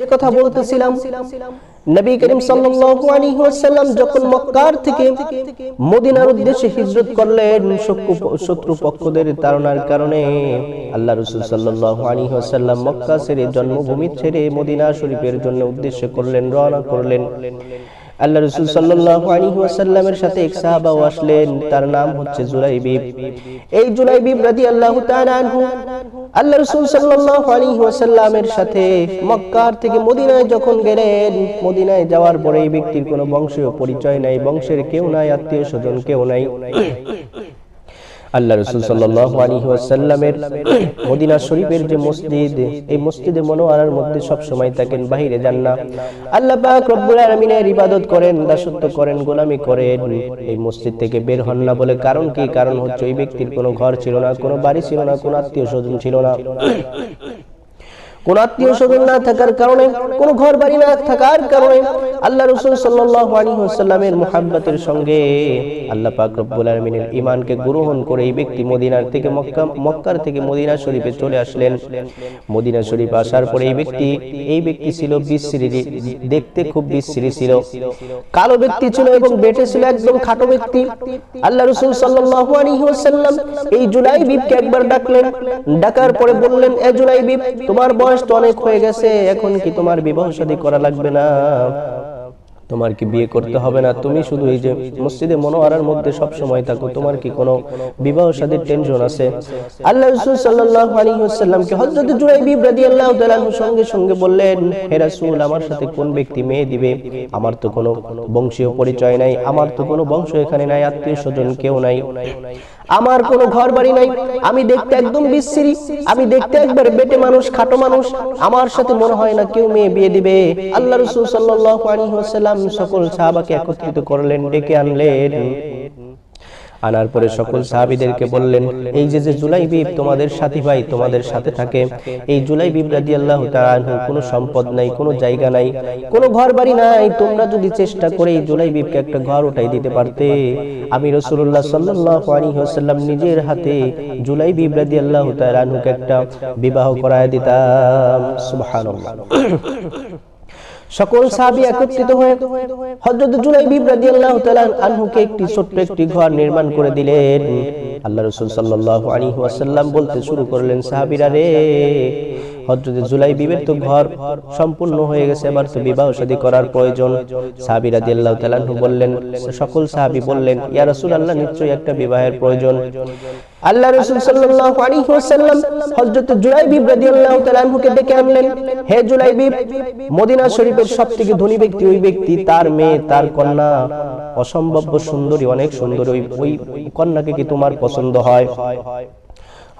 যে কথা বলতেছিলাম নবী করিম সাল্লাল্লাহু আলাইহি ওয়াসাল্লাম যখন মক্কার থেকে মদিনার উদ্দেশ্যে হিজরত করলেন শত্রু- পক্ষদের তাড়নার কারণে আল্লাহ রাসূল সাল্লাল্লাহু আলাইহি ওয়াসাল্লাম মক্কা ছেড়ে জন্মভূমি ছেড়ে মদিনা শরীফের জন্য উদ্দেশ্য করলেন রওনা করলেন। আল্লাহ রসুল সাল্লাহ আলী ওয়াসাল্লামের সাথে এক সাহাবাও আসলেন, তার নাম হচ্ছে জুলাইবিব এই জুলাইবিব রাজি আল্লাহ আল্লাহ রসুল সাল্লাহ আলী সাথে মক্কার থেকে মদিনায় যখন গেলেন, মদিনায় যাওয়ার পরে এই ব্যক্তির কোনো বংশীয় পরিচয় নাই, বংশের কেউ নাই, আত্মীয় স্বজন কেউ নাই। আল্লাহ রসুল সাল্লাসাল্লামের মদিনা শরীফের যে মসজিদ, এই মসজিদে মনোয়ারার মধ্যে সব সময় থাকেন, বাহিরে যান না। আল্লাহ আলামিনের ইবাদত করেন, দাসত্ব করেন, গোলামি করেন। এই মসজিদ থেকে বের হন না বলে কারণ কি? কারণ হচ্ছে ওই ব্যক্তির কোনো ঘর ছিল না, কোনো বাড়ি ছিল না, কোনো আত্মীয় স্বজন ছিল না। কোন আত্মীয় স্বজন না থাকার কারণে, কোন ঘর বাড়ি না থাকার কারণে আল্লাহ রসুল ওয়াসাল্লামের মুহাব্বতের সঙ্গে আল্লাহ পাক রব্বুল আলামিনের ঈমানকে গ্রহণ করে এই ব্যক্তি মদিনার থেকে মক্কা, মক্কার থেকে মদিনা শরীফে চলে আসলেন। মদিনা শরীফ আসার পরে এই ব্যক্তি এই ব্যক্তি ছিল বিশ্রী, দেখতে খুব বিশ্রী ছিল। কালো ব্যক্তি ছিল এবং বেটে ছিল একদম খাটো ব্যক্তি। আল্লাহ রসুল ওয়াসাল্লাম এই জুলাইবিবকে একবার ডাকলেন। ডাকার পরে বললেন, এ জুলাইবিব, তোমার বয়স তো অনেক হয়ে গেছে, এখন কি তোমার বিবাহ শাদী করা লাগবে না? তোমার কি বিয়ে করতে হবে না? তুমি শুধু এই যে মসজিদে মনোয়ারার মধ্যে সব সময় থাকো, তোমার কি কোনো বিবাহ শাদীর টেনশন আছে? আল্লাহ রাসূল সাল্লাল্লাহু আলাইহি ওয়াসাল্লামকে হযরত জুরাইবি রাদিয়াল্লাহু তাআলা সঙ্গে সঙ্গে বললেন, হে রাসূল, আমার সাথে কোন ব্যক্তি মেয়ে দিবে? আমার তো কোনো বংশীয় পরিচয় নাই, আমার তো কোনো বংশ এখানে নাই, আত্মীয় স্বজন কেউ নাই। আমার কোনো ঘর বাড়ি নাই। আমি দেখতে একদম বিশ্রী। আমি দেখতে একবার বেটে মানুষ, খাটো মানুষ। আমার সাথে মনে হয় না কেউ মেয়ে বিয়ে দিবে। আল্লাহ রসুল সাল্লাহ সকল সাহাবাকে একত্রিত করলেন, ডেকে আনলেন। আনার পরে সকল সাহাবীদেরকে বললেন এই যে যে জুলাই জুলাইবিব তোমাদের সাথী ভাই তোমাদের সাথে থাকে এই জুলাইবিব রাদিয়াল্লাহু তাআলা আনহু কোনো সম্পদ নাই কোনো জায়গা নাই কোনো ঘর বাড়ি নাই তোমরা যদি চেষ্টা করে এই জুলাইবিবকে একটা ঘর উঠাই দিতে পারতে আমি রাসূলুল্লাহ সাল্লাল্লাহু আলাইহি ওয়াসাল্লাম নিজের হাতে জুলাইবিব রাদিয়াল্লাহু তাআলা একটা বিবাহ করায় দিতাম। সুবহানাল্লাহ। সকল সাহাবি একত্রিত হয়ে হযরত জুলাইবিব রাদিয়াল্লাহু তাআলা আনহুকে একটি ছোট্ট একটি ঘর নির্মাণ করে দিলেন। আল্লাহ রাসূল সাল্লাল্লাহু আলাইহি ওয়াসাল্লাম বলতে শুরু করলেন সাহাবীরা রে হযরত জুলাইবিবের তো ঘর সম্পূর্ণ হয়ে গেছে, এবার তো বিবাহ শাদী করার প্রয়োজন। বললেন সকল বললেন, ইয়া নিশ্চয়ই একটা বিবাহের প্রয়োজন। আল্লাহ সাল্লাল্লাহু আলাইহি ওয়াসাল্লাম হযরত জুলাইবিব রাদিয়াল্লাহু তাআলা আনহুকে ডেকে আনলেন। হে জুলাইবিব মদিনা শরীফের সবথেকে ধনী ব্যক্তি ওই ব্যক্তি, তার মেয়ে, তার কন্যা। অসম্ভব সুন্দরী, অনেক সুন্দরী ওই কন্যাকে কি তোমার পছন্দ হয়?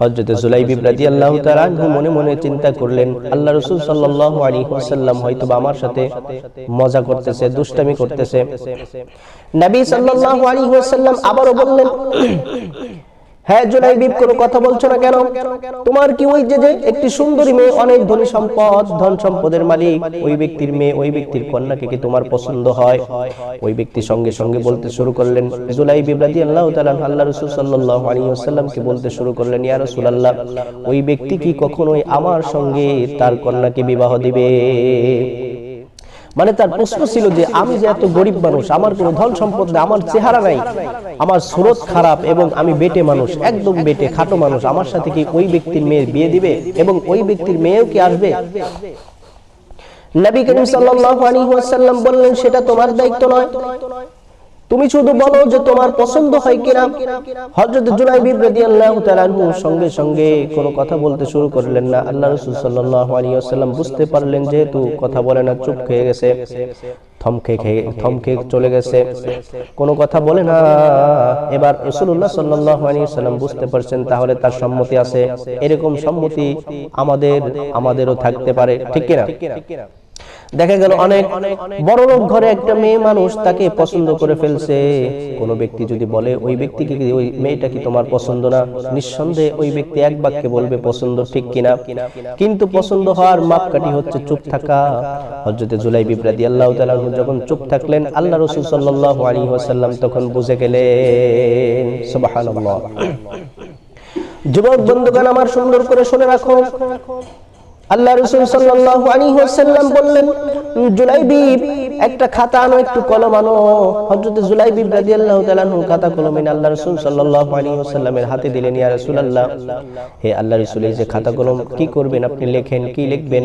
হযরত জুলাইবিব রাজি আল্লাহ আনহু মনে মনে চিন্তা করলেন আল্লাহ রসুল সাল্লাল্লাহু আলাইহি ওয়াসাল্লাম হয়তো বা আমার সাথে মজা করতেছে দুষ্টামি করতেছে। নবী সাল্লাল্লাহু আলাইহি ওয়াসাল্লাম আবারো বললেন হ্যাঁ জুলাইবিব কোনো কথা বলছো না কেন? তোমার কি ওই যে যে একটি সুন্দরী মেয়ে, অনেক ধনী সম্পদ, ধন সম্পদের মালিক, ওই ব্যক্তির মেয়ে, ওই ব্যক্তির কন্যাকে কি তোমার পছন্দ হয়? ওই ব্যক্তি সঙ্গে সঙ্গে বলতে শুরু করলেন জুলাইবিব রাদিয়াল্লাহু তাআলা আল্লাহ রাসূল সাল্লাল্লাহু আলাইহি ওয়াসাল্লামকে বলতে শুরু করলেন, ইয়া রাসূলুল্লাহ, ওই ব্যক্তি কি কখনোই আমার সঙ্গে তার কন্যাকে বিবাহ দিবে? মানে তার প্রশ্ন ছিল যে, আমি যে এত গরিব মানুষ, আমার কোনো ধন সম্পদ নেই, আমার চেহারা নাই, আমার স্রোত খারাপ এবং আমি বেটে মানুষ, একদম বেটে, খাটো মানুষ, আমার সাথে কি ওই ব্যক্তির মেয়ের বিয়ে দিবে এবং ওই ব্যক্তির মেয়েও কি আসবে? নবী করিম সাল্লাল্লাহু আলাইহি ওয়াসাল্লাম বললেন, সেটা তোমার দায়িত্ব নয়। তুমি শুধু বলো যে তোমার পছন্দ হয় কিনা? হযরত জুলাইবিব রাদিয়াল্লাহু তাআলা সঙ্গে সঙ্গে কোনো কথা বলতে শুরু করলেন না। আল্লাহ রাসূল সাল্লাল্লাহু আলাইহি ওয়াসাল্লাম বুঝতে পারলেন যেহেতু কথা বলে না, চুপ খেয়ে গেছে, থমকে খেয়ে, থমকে চলে গেছে। কোনো কথা বলে না। এবার রাসূলুল্লাহ সাল্লাল্লাহু আলাইহি ওয়াসাল্লাম বুঝতে পারছেন, তাহলে তার সম্মতি আছে। এরকম সম্মতি আমাদের, আমাদেরও থাকতে পারে, ঠিক কিনা? দেখা গেল অনেক বড় লোক ঘরে একটা মেয়ে মানুষ তাকে পছন্দ করে ফেলছে। কোন ব্যক্তি যদি বলে ওই ব্যক্তিকে ওই মেয়েটা কি তোমার পছন্দ না? নিঃসন্দেহে ওই ব্যক্তি এক বাক্যে বলবে পছন্দ ঠিক কিনা? কিন্তু পছন্দ হওয়ার মাপকাঠি হচ্ছে চুপ থাকা। হযরতে জুলাইবি রাদিয়াল্লাহু তাআলা আনহু যখন চুপ থাকলেন আল্লাহ রাসূল সাল্লাল্লাহু আলাইহি ওয়াসাল্লাম তখন বুঝে গেলেন সুবহানাল্লাহ। যুবক বন্ধুগণ আমার সুন্দর করে শুনে রাখো। আল্লাহ রসুল সাল্লাহ আলী হোসাল্লাম বললেন জুলাইবিব একটা খাতা আনো, একটু কলম আনো। হজরত জুলাইবিব রাদিয়াল্লাহু আল্লাহ তালানু খাতা কলম এনে আল্লাহ রসুল সাল্লাহ আলী হোসাল্লামের হাতে দিলেন, ইয়া আল্লাহ হে আল্লাহ রসুল, এই যে খাতা কলম কি করবেন? আপনি লেখেন, কি লিখবেন?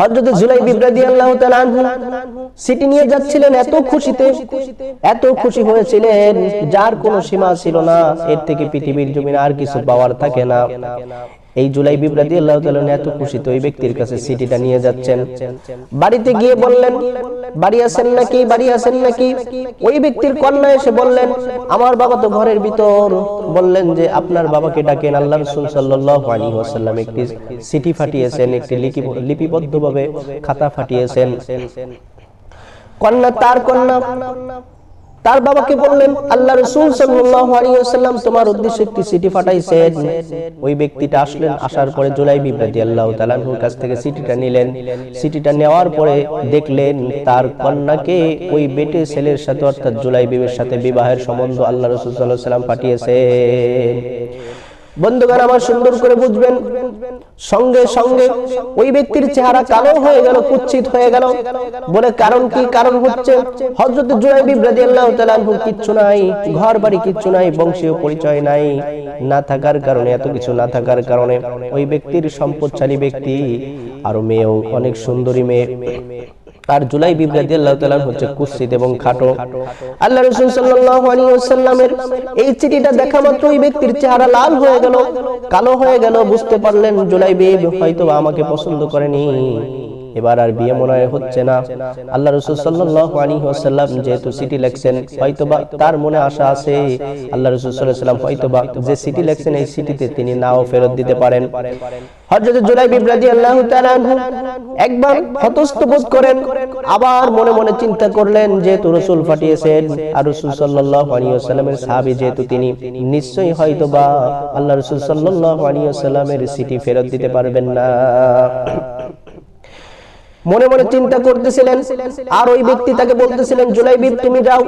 হযরত জুলাই রাদিয়াল্লাহু তাআলা সিটি নিয়ে যাচ্ছিলেন এত খুশিতে, এত খুশি হয়েছিলেন, যার কোনো সীমা ছিল না। এর থেকে পৃথিবীর জমিন আর কিছু পাওয়ার থাকে না। এই জুলাই বিব্রাদি আল্লাহ এত খুশি তো ওই ব্যক্তির কাছে সিটিটা নিয়ে যাচ্ছেন। বাড়িতে গিয়ে বললেন বাড়ি আছেন নাকি বাড়ি আছেন নাকি? ওই ব্যক্তির কন্যা এসে বললেন আমার বাবা তো ঘরের ভিতর। বললেন যে আপনার বাবাকে ডাকেন আল্লাহ রসুল সাল্লাল্লাহু আলাইহি ওয়াসাল্লাম একটি সিটি ফাটিয়েছেন একটি লিপিবদ্ধভাবে খাতা ফাটিয়েছেন। কন্যা তার কন্যা তার বাবাকে বললেন, আল্লাহ রসুল সাল্লাম তোমার উদ্দেশ্যে একটি সিটি ফাটাইছেন ওই ব্যক্তিটা আসলেন, আসার পরে জুলাই বিব্রাদি আল্লাহ তালানহুর কাছ থেকে সিটিটা নিলেন। সিটিটা নেওয়ার পরে দেখলেন তার কন্যাকে ওই বেটে ছেলের সাথে, অর্থাৎ জুলাই বিবের সাথে বিবাহের সম্বন্ধ আল্লাহ রসুল সাল্লাহ সাল্লাম পাঠিয়েছেন। বন্ধুগণ আমার সুন্দর করে বুঝবেন। সঙ্গে সঙ্গে ওই ব্যক্তির চেহারা কালো হয়ে গেল কুচ্ছিত হয়ে গেল। বলে কারণ কি? কারণ হচ্ছে হযরত জুরাইব রাদিয়াল্লাহু তাআলা কিচ্ছু নাই ঘর বাড়ি কিচ্ছু নাই, বংশীয় পরিচয় নাই, না থাকার কারণে, এত কিছু না থাকার কারণে ওই ব্যক্তির সম্পদশালী ব্যক্তি, আর মেয়েও, অনেক সুন্দরী মেয়ে। আর জুলাই বিব্রাদি আল্লাহ তাআলা হচ্ছে কুৎসিত এবং খাটো। আল্লাহ রাসূল সাল্লাল্লাহু এই চিঠিটা দেখা মাত্র ওই ব্যক্তির চেহারা লাল হয়ে গেল, কালো হয়ে গেল, বুঝতে পারলেন জুলাই বিব হয়তো আমাকে পছন্দ করেনি। এবার আর বিয়ে মনে হচ্ছে না। আল্লাহ রসুল সাল্লাল্লাহু আলাইহি ওয়াসাল্লাম যেহেতু সিটি লেখছেন, হয়তোবা তার মনে আশা আছে, আল্লাহ রসুল সাল্লাল্লাহু আলাইহি ওয়াসাল্লাম হয়তোবা যে সিটি লেখছেন এই সিটিতে তিনি নাও ফেরত দিতে পারেন। মনে মনে আল্লাহ রাসূল আলাইহি ওয়াসাল্লামের সিটি ফেরত দিতে পারবেন না। মনে মনে চিন্তা করতেছিলেন। আর ওই ব্যক্তি তাকে বলতেছিলেন জুলাইবিব তুমি যাও।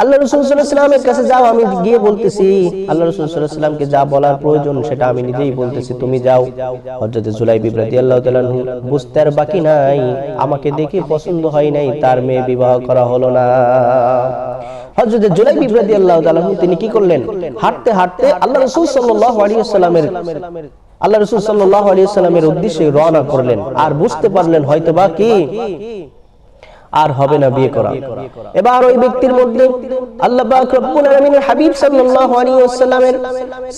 আল্লাহ রসুল সাল্লামের কাছে যাও, আমি গিয়ে বলতেছি, আল্লাহ রসুল সাল্লামকে যা বলার প্রয়োজন, সেটা আমি নিজেই বলতেছি, তুমি যাও। হজরত জুলাইবিব আল্লাহ বুঝতে আর বাকি নাই, আমাকে দেখে পছন্দ হয় নাই, তার মেয়ে বিবাহ করা হলো না। তিনি কি করলেন? হাঁটতে হাঁটতে আল্লাহ রাসূল আলাইহি ওয়াসাল্লামের আল্লাহ রসুল সাল্লাহ আলিয়া সাল্লামের উদ্দেশ্যে রওনা করলেন। আর বুঝতে পারলেন হয়তো বা কি আর হবে না বিয়ে করা। এবার ওই ব্যক্তির মধ্যে আল্লাহ পাক রব্বুল আলামিনের হাবিব সাল্লাল্লাহু আলাইহি ওয়াসাল্লামের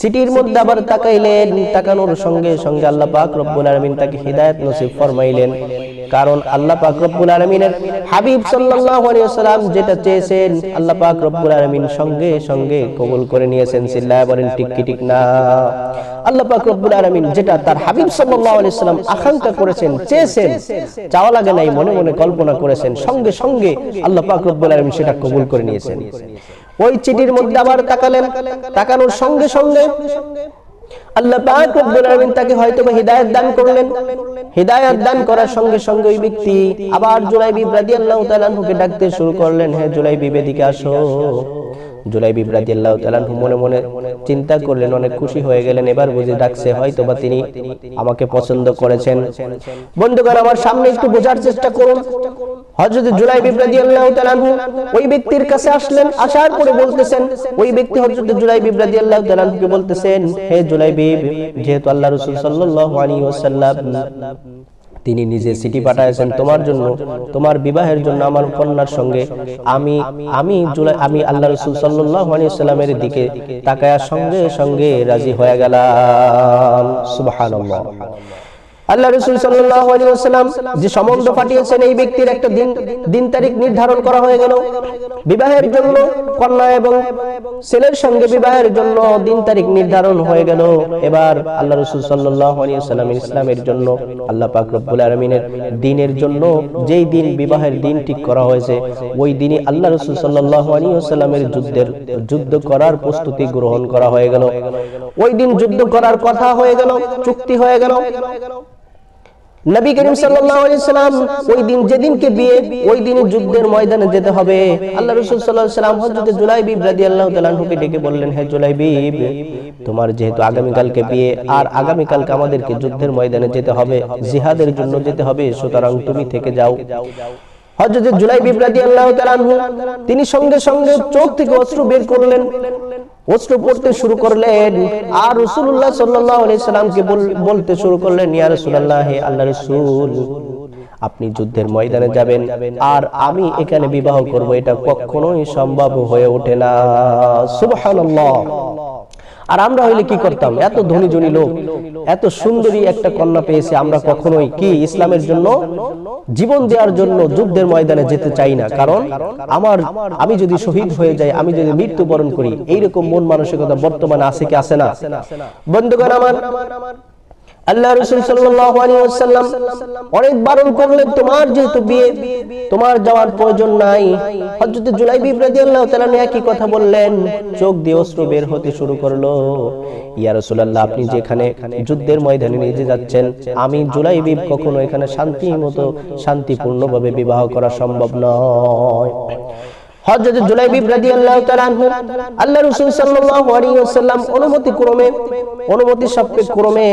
সিটির মধ্যে আবার তাকাইলেন, তাকানোর সঙ্গে সঙ্গে আল্লাহ পাক রব্বুল আলামিন তাকে হিদায়াত নসিব ফরমাইলেন। কারণ আল্লাহ পাক রব্বুল আলামিনের হাবিব সাল্লাল্লাহু আলাইহি ওয়াসাল্লাম যেটা চেয়েছেন, আল্লাহ পাক রব্বুল আলামিন সঙ্গে সঙ্গে কবুল করে নিয়েছেন সিল্লায় বলেন, ঠিক কি ঠিক না? আল্লাহ পাক রব্বুল আলামিন যেটা তার হাবিব সাল্লাল্লাহু আলাইহি সাল্লাম আকাঙ্ক্ষা করেছেন, চেয়েছেন, চাওয়া লাগে নাই, মনে মনে কল্পনা করেছেন সঙ্গে সঙ্গে আল্লাহ পাক রব্বুল আলামিন সেটা কবুল করে নিয়েছেন। ওই চিঠির মধ্যে আবার তাকালেন। তাকানোর সঙ্গে সঙ্গে আল্লাহ পাক রব্বুল আলামিন তাকে হয়তো হিদায়াত দান করলেন। হিদায়াত দান করার সঙ্গে সঙ্গে ওই ব্যক্তি আবার জুলাইবি রাদিয়াল্লাহু তাআলা ডাকতে শুরু করলেন, হে জুলাইবি এদিকে আসো। জুলাইবি রাদিয়াল্লাহু তাআলা মনে মনে চিন্তা করলেন, অনেক খুশি হয়ে গেলেন। এবার বুঝে ডাকছে হয়তো বা তিনি আমাকে পছন্দ করেছেন। বন্ধুগণ, আমার সামনে একটু বোঝার চেষ্টা করুন। হযরত রাদিয়াল্লাহু তাআলা ওই ব্যক্তির কাছে আসলেন, আসার পরে বলতেছেন, ওই ব্যক্তি হযরত জুলাইবি রাদিয়াল্লাহু তাআলা কে বলতেছেন, হে জুলাইবি, যেহেতু আল্লাহ রাসূল সাল্লাল্লাহু আলাইহি ওয়াসাল্লাম তিনি নিজে চিঠি পাঠাইছেন তোমার জন্য তোমার বিবাহের জন্য আমার কন্যার সঙ্গে আমি আমি জুলাই আমি আল্লাহ রসুল সাল্লাহ সাল্লামের দিকে তাকায়ার সঙ্গে সঙ্গে রাজি হয়ে গেলাম। সুবাহ আল্লাহ রসুল আলাইহি যে সম্বন্ধ পাঠিয়েছেন এই ব্যক্তির একটা দিন দিন তারিখ নির্ধারণ করা হয়ে গেল। বিবাহের জন্য কন্যা এবং ছেলের সঙ্গে বিবাহের জন্য দিন তারিখ নির্ধারণ হয়ে গেল। এবার আল্লাহ রসুল আলাইহি ইসলামের জন্য আল্লাহ পাক আলামিনের দিনের জন্য যেই দিন বিবাহের দিন ঠিক করা হয়েছে, ওই দিনই আল্লাহ রসুল সাল্লাল্লাহু আলাইহি যুদ্ধের, যুদ্ধ করার প্রস্তুতি গ্রহণ করা হয়ে গেল। ওই দিন যুদ্ধ করার কথা হয়ে গেল, চুক্তি হয়ে গেল। নবী করিম সাল্লাম ওই দিন যেদিনকে বিয়ে ওই দিন যুদ্ধের ময়দানে যেতে হবে। আল্লাহ রসুল সাল্লাহাম হজরত জুলাইবিব রাজি আনহুকে ডেকে বললেন হে জুলাইবিব তোমার যেহেতু আগামীকালকে বিয়ে আর আগামীকালকে আমাদেরকে যুদ্ধের ময়দানে যেতে হবে জিহাদের জন্য যেতে হবে সুতরাং তুমি থেকে যাও। হযরত জুলাইবিব রাদিয়াল্লাহু তাআলা তিনি সঙ্গে সঙ্গে চোখ থেকে অশ্রু বের করলেন। অস্ত্র পড়তে শুরু করলেন আর রসুল্লাহ সাল্লাহ সাল্লামকে বলতে শুরু করলেন, ইয়া রসুল্লাহ হে আল্লাহ রসুল, আপনি যুদ্ধের ময়দানে যাবেন আর আমি এখানে বিবাহ করব। এটা কখনোই সম্ভব হয়ে ওঠে না। সুবহানাল্লাহ। আর আমরা হইলে কি করতাম? এত ধনী জনী লোক এত সুন্দরী একটা কন্যা পেয়েছে আমরা কখনোই কি ইসলামের জন্য জীবন দেওয়ার জন্য যুদ্ধের ময়দানে যেতে চাই না। কারণ আমার আমি যদি শহীদ হয়ে যাই আমি যদি মৃত্যুবরণ করি এইরকম মন মানসিকতা বর্তমানে আছে কি আছে না? বন্ধুগণ আমার আল্লাহ রসুল ওয়াসাল্লাম অনেক বারণ করলেন, তোমার যেহেতু বিয়ে, তোমার যাওয়ার প্রয়োজন নাই। হযরত জুলাইবিব আল্লাহ তাআলা একই কথা বললেন, চোখ দিয়ে অশ্রু বের হতে শুরু করল। ইয়া রাসূলুল্লাহ, আপনি যেখানে যুদ্ধের ময়দানে নিয়ে যাচ্ছেন, আমি জুলাই জুলাইবিব কখনো এখানে শান্তি মতো শান্তিপূর্ণভাবে বিবাহ করা সম্ভব নয়। হযরত জুলাইবিব রাদিয়াল্লাহু তাআলা আনহু, আল্লাহ রাসূল সাল্লাল্লাহু আলাইহি ওয়াসাল্লাম অনুমতি ক্রমে, অনুমতি সাপেক্ষ ক্রমে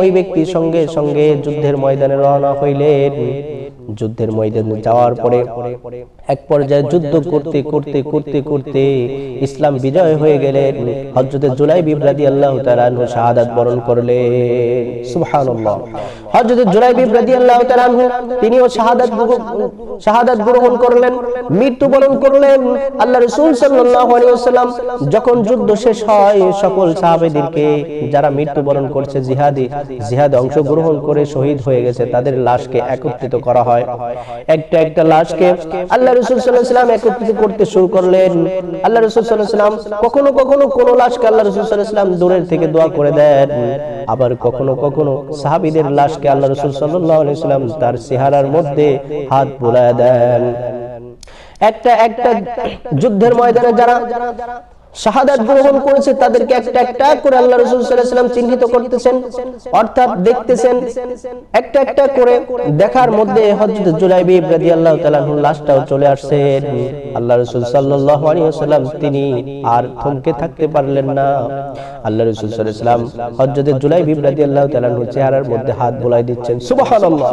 ওই ব্যক্তির সঙ্গে সঙ্গে যুদ্ধের ময়দানে রওনা হইলেন। যুদ্ধের ময়দানে যাওয়ার পরে এক পর্যায়ে যুদ্ধ করতে করতে করতে করতে ইসলাম বিজয় হয়ে গেলেন। হযরত জুলাইবিব রাদিয়াল্লাহু তাআলা আনহু শাহাদাত বরণ করলেন। সুবহানাল্লাহ। হযরত জুলাইবিব রাদিয়াল্লাহু তাআলা আনহু তিনিও শাহাদাত শাহাদাত গ্রহণ করলেন, মৃত্যুবরণ করলেন। আল্লাহ রাসূল ওয়াসাল্লাম যখন যুদ্ধ শেষ হয়, সকল সাহাবেদেরকে যারা মৃত্যুবরণ করছে জিহাদি, জিহাদে অংশগ্রহণ করে শহীদ হয়ে গেছে, তাদের লাশকে একত্রিত করা হয়। একটা একটা লাশকে আল্লাহ রসুল ওয়াসাল্লাম একত্রিত করতে শুরু করলেন। আল্লাহ রাসূল ওয়াসাল্লাম কখনো কখনো কোন লাশকে আল্লাহ রাসূল ওয়াসাল্লাম দূরের থেকে দোয়া করে দেন। আবার কখনো কখনো সাহাবীদের লাশকে আল্লাহ রসুল আলাইহি তার চেহারার মধ্যে হাত বুলায় দেন। একটা একটা যুদ্ধের ময়দানে যারা শাহাদাত গ্রহণ করেছে, তাদেরকে একটা একটা করে আল্লাহ রাসূল চিহ্নিত করতেছেন, অর্থাৎ দেখতেছেন, একটা একটা করে দেখার মধ্যে হযরত জুলাইবিব রাদিয়াল্লাহু তাআলা লাশটাও চলে আসছে। আল্লাহ রাসূল আলাইহি তিনি আর থমকে থাকতে পারলেন না। আল্লাহ রাসূল সাল্লাল্লাহু আলাইহি ওয়াসাল্লাম হযরত জুলাইবিব রাদিয়াল্লাহু চেহারার মধ্যে হাত বুলাই দিচ্ছেন, সুবহানাল্লাহ।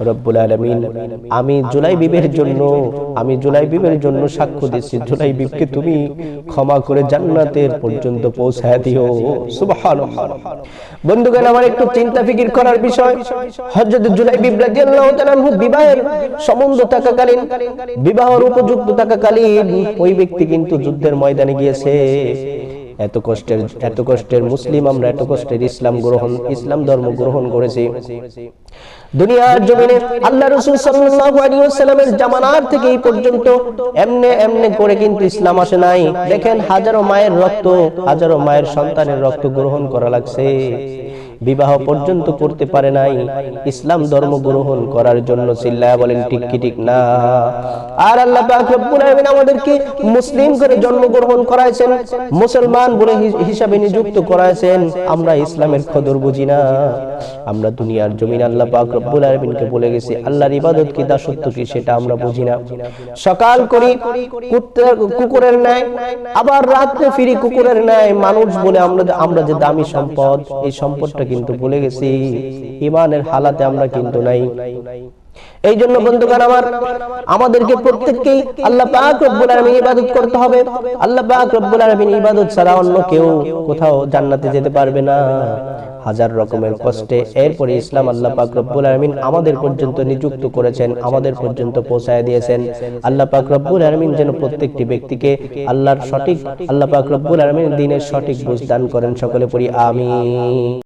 রব্বুল আলামিন। আমি জুলাই বিবের জন্য, আমি জুলাই বিবের জন্য সাক্ষ্য দিচ্ছি জুলাই বিবকে তুমি ক্ষমা করে জান্নাতের পর্যন্ত পৌঁছায় দিও। বন্ধুগণ, আমার একটু চিন্তা ফিকির করার বিষয়। হযরত জুলাই বিব রাদিয়াল্লাহু তাআলা বিবাহের সম্বন্ধ থাকাকালীন, বিবাহের উপযুক্ত থাকাকালীন ওই ব্যক্তি কিন্তু যুদ্ধের ময়দানে গিয়েছে। এত কষ্টের এত কষ্টের মুসলিম আমরা, এত কষ্টের ইসলাম গ্রহণ, ইসলাম ধর্ম গ্রহণ করেছি। দুনিয়ার জমিনে আল্লাহ রসুল সাল্লাল্লাহু আলাইহি ওয়াসাল্লামের জামানার থেকে এই পর্যন্ত এমনে এমনে করে কিন্তু ইসলাম আসে নাই। দেখেন হাজারো মায়ের রক্ত, হাজারো মায়ের সন্তানের রক্ত গ্রহণ করা লাগছে। বিবাহ পর্যন্ত করতে পারে নাই। ইসলাম ধর্ম গ্রহণ করার জন্য চিল্লায়া বলেন, ঠিক কি ঠিক না? আর আল্লাহ আমাদেরকে মুসলিম করে জন্মগ্রহণ করাইছেন, মুসলমান বলে হিসাবে নিযুক্ত করাইছেন। আমরা ইসলামের কদর বুঝি না। আমরা দুনিয়ার জমিন আল্লাহ পাক রব্বুল আলামিনকে বলে গেছি, আল্লাহর ইবাদত কি, দাসত্ব কি, সেটা আমরা বুঝি না। সকাল করি কুকুরের ন্যায়, আবার রাত্রে ফিরি কুকুরের ন্যায়। মানুষ বলে আমরা আমরা যে দামি সম্পদ, এই সম্পদটা কিন্তু ভুলে গেছি ইমানের হালাতে আমরা কিন্তু নাই। এই জন্য বন্ধুগণ আমার আমাদেরকে প্রত্যেককেই আল্লাহ পাক রব্বুল আলামিন ইবাদত করতে হবে। আল্লাহ পাক রব্বুল আলামিন ইবাদত ছাড়া অন্য কেউ কোথাও জান্নাতে যেতে পারবে না। হাজার রকমের কষ্টে এরপরে ইসলাম আল্লাহ পাক রব্বুল আলামিন আমাদের পর্যন্ত নিযুক্ত করেছেন আমাদের পর্যন্ত পৌঁছায় দিয়েছেন। আল্লাহ পাক রব্বুল আলামিন যেন প্রত্যেকটি ব্যক্তিকে আল্লাহর সঠিক আল্লাহ পাক রব্বুল আলামিন দিনের সঠিক বুঝ দান করেন সকলে পড়ি আমিন।